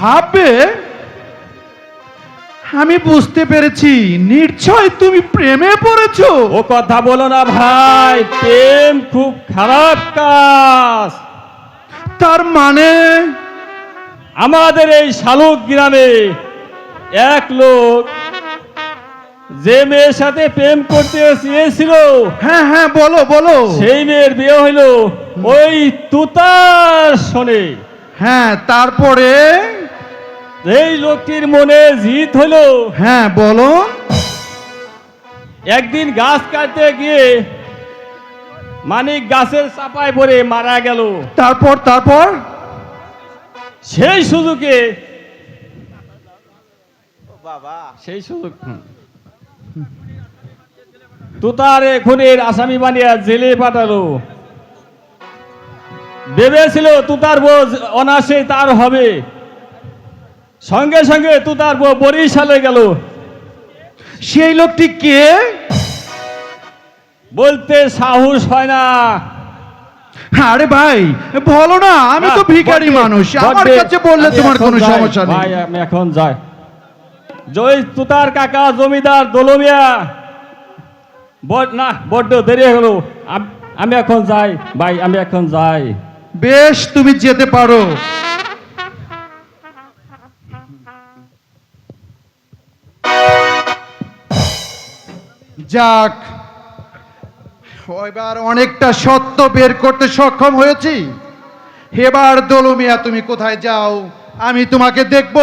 ভাববে আমি বুঝতে পেরেছি। নিশ্চয় তুমি প্রেমে পড়েছো। ও কথা বলো না ভাই প্রেম খুব খারাপ কাজ। তার মানে? আমাদের এই শালুক গ্রামে এক লোক যে মেয়ের সাথে প্রেম করতে চেয়েছিল হ্যাঁ হ্যাঁ বলো বলো। সেই মেয়ের বিয়ে হইল ওই তুতার শোনে হ্যাঁ তারপরে? এই লোকটির মনে জিত হলো। হ্যাঁ বলো। একদিন গাছ কাটতে গিয়ে মানিক গাছের চাপায় পড়ে মারা গেল। তারপর তারপর? সেই সুযোগে সেই সুযোগ। তুতারে খুনের আসামি বানিয়ে জেলে পাঠালো। ভেবেছিল তুতার বোঝ অনাসে তার হবে। সঙ্গে সঙ্গে তুতার বউ বরিশালে গেল। সেই লোকটি কে? বলতে সাহস হয় না। আরে ভাই বলো না আমি তো না, ভিখারি মানুষ আমার কাছে বললে তোমার কোনো সমস্যা নেই। ভাই আমি এখন যাই। জয় তুতার কাকা জমিদার দলমিয়া। বড না বড্ড দেরি হয়ে গেল আমি এখন যাই ভাই আমি এখন যাই। বেশ তুমি যেতে পারো। যাক। এবার অনেকটা সত্য বের করতে সক্ষম হয়েছি। এবার দলমিয়া, তুমি কোথায় যাও? আমি তোমাকে দেখব।